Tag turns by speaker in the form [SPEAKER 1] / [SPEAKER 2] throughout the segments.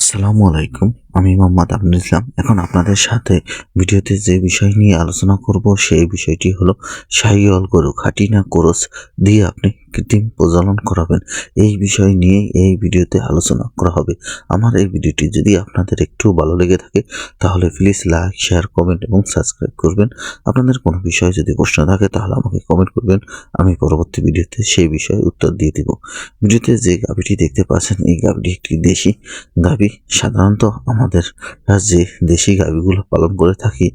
[SPEAKER 1] আসসালামু আলাইকুম, আমি মোহাম্মদ আবুল ইসলাম। এখন আপনাদের সাথে ভিডিওতে যে বিষয় নিয়ে আলোচনা করব, সেই বিষয়টি হলো শাহিওয়াল গরু খাটি না কোরস দিয়ে আপনি কৃত্রিম প্রজনন করাবেন। এই বিষয় নিয়ে এই ভিডিওতে আলোচনা করা হবে। আমার এই ভিডিওটি যদি আপনাদের একটু ভালো লেগে থাকে, তাহলে প্লিজ লাইক শেয়ার কমেন্ট এবং সাবস্ক্রাইব করবেন। আপনাদের কোনো বিষয়ে যদি প্রশ্ন থাকে, তাহলে আমাকে কমেন্ট করবেন। আমি পরবর্তী ভিডিওতে সেই বিষয়ে উত্তর দিয়ে দিব। ভিডিওতে যে গাভিটি দেখতে পাচ্ছেন, এই গাভিটি একটি দেশি গাভি সাধারণত আমাদের যে দেশি গাভিগুলো পালন করে থাকি।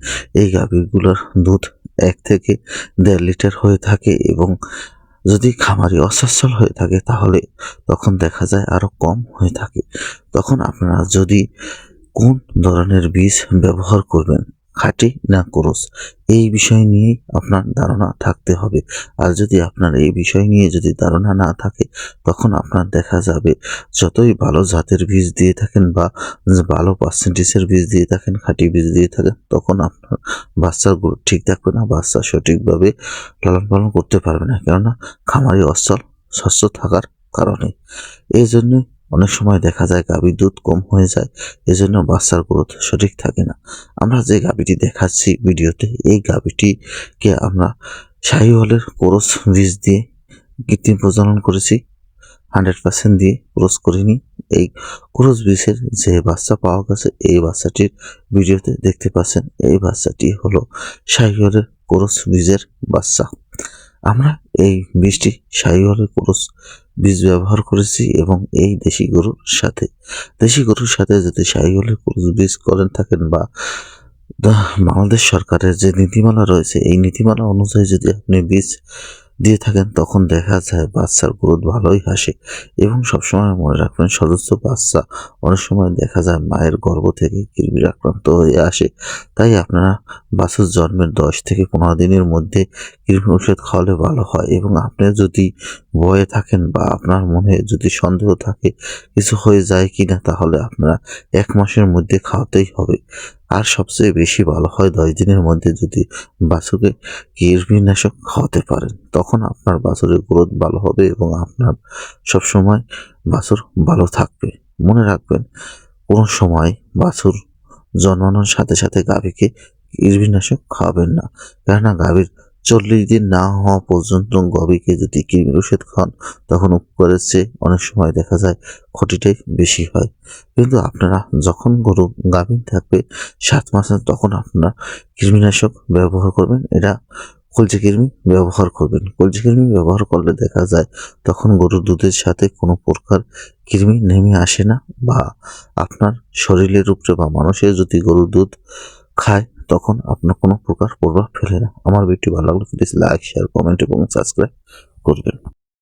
[SPEAKER 1] এই গাভিগুলোর দুধ এক থেকে দেড় লিটার হয়ে থাকে এবং যদি খামারি অসচ্ছল হয়ে থাকে তাহলে তখন দেখা যায় আরও কম হয়ে থাকে। তখন আপনারা যদি কোন ধরনের বীজ ব্যবহার করবেন? খাঁটি না ক্রস এই বিষয় নিয়েই আপনার ধারণা থাকতে হবে। আর যদি আপনার এই বিষয় নিয়ে যদি ধারণা না থাকে, তখন আপনার দেখা যাবে, যতই ভালো জাতের বীজ দিয়ে থাকেন বা ভালো পার্সেন্টেজের বীজ দিয়ে থাকেন, খাঁটি বীজ দিয়ে থাকেন, তখন আপনার বাচ্চার গ্রোথ ঠিক থাকবে না, বাচ্চা সঠিকভাবে লালন পালন করতে পারবে না। কেননা খামারি অচল স্বচ্ছ থাকার কারণে। এই জন্য অনেক সময় দেখা যায় গাভীর দুধ কম হয়ে যায়, এজন্য বাচ্চার গ্রোথ সঠিক থাকে না। আমরা যে গাভীটি দেখাচ্ছি ভিডিওতে, এই গাভীটিকে আমরা শাহিওয়ালের কোরস বীজ দিয়ে কৃত্রিম প্রজনন করেছি, হান্ড্রেড পার্সেন্ট দিয়ে ক্রস করিনি। এই ক্রস বীজের যে বাচ্চা পাওয়া গেছে, এই বাচ্চাটির ভিডিওতে দেখতে পাচ্ছেন, এই বাচ্চাটি হলো শাহিওয়ালের ক্রস বীজের বাচ্চা। আমরা এই বীজটি শাহিওয়ালের ক্রস বীজ ব্যবহার করেছি এবং এই দেশি গরুর সাথে, দেশি গরুর সাথে যদি শাহিওয়ালের ক্রস বীজ করেন থাকেন বা বাংলাদেশ সরকারের যে নীতিমালা রয়েছে, এই নীতিমালা অনুযায়ী যদি আপনি বীজ দিয়ে থাকেন, তখন দেখা যায় বাচ্চার গ্রোথ ভালোই আসে এবং সবসময় মনে রাখবেন সদস্য বাচ্চা। অনেক সময় দেখা যায় মায়ের গর্ভ থেকে কৃমির আক্রান্ত হয়ে আসে। তাই আপনারা বাচ্চার জন্মের দশ থেকে পনেরো দিনের মধ্যে কৃমি ওষুধ খাওয়ালে ভালো হয় এবং আপনি যদি ভয়ে থাকেন বা আপনার মনে যদি সন্দেহ থাকে কিছু হয়ে যায় কিনা, তাহলে আপনারা এক মাসের মধ্যে খাওয়াতেই হবে। আর সবচেয়ে বেশি ভালো হয় দশ দিনের মধ্যে যদি বাছুরকে কীটনাশক খাওয়াতে পারেন, তখন আপনার বাছুরের গ্রোথ ভালো হবে এবং আপনার সবসময় বাছুর ভালো থাকবে। মনে রাখবেন, কোনো সময় বাছুর জন্মানোর সাথে সাথে গাভীকে কীটনাশক খাওয়াবেন না। কেননা গাভীর চল্লিশ দিন না হওয়া পর্যন্ত গভীকে যদি কৃমির ওষুধ খান, তখন উপকারের চেয়ে অনেক সময় দেখা যায় ক্ষতিটাই বেশি হয়। কিন্তু আপনারা যখন গরু গাভীন থাকবে, সাত মাসে তখন আপনারা কৃমিনাশক ব্যবহার করবেন। এটা কলজি কৃমি ব্যবহার করবেন। কলজি কৃমি ব্যবহার করলে দেখা যায় তখন গরুর দুধের সাথে কোনো প্রকার কৃমি নেমে আসে না বা আপনার শরীরের উপরে বা মানুষের যদি গরুর দুধ খায় তখন আপনার কোনো প্রকার প্রভাব ফেলে না। আমার ভিডিও ভালো লাগলে প্লিজ লাইক শেয়ার কমেন্ট এবং সাবস্ক্রাইব করবেন।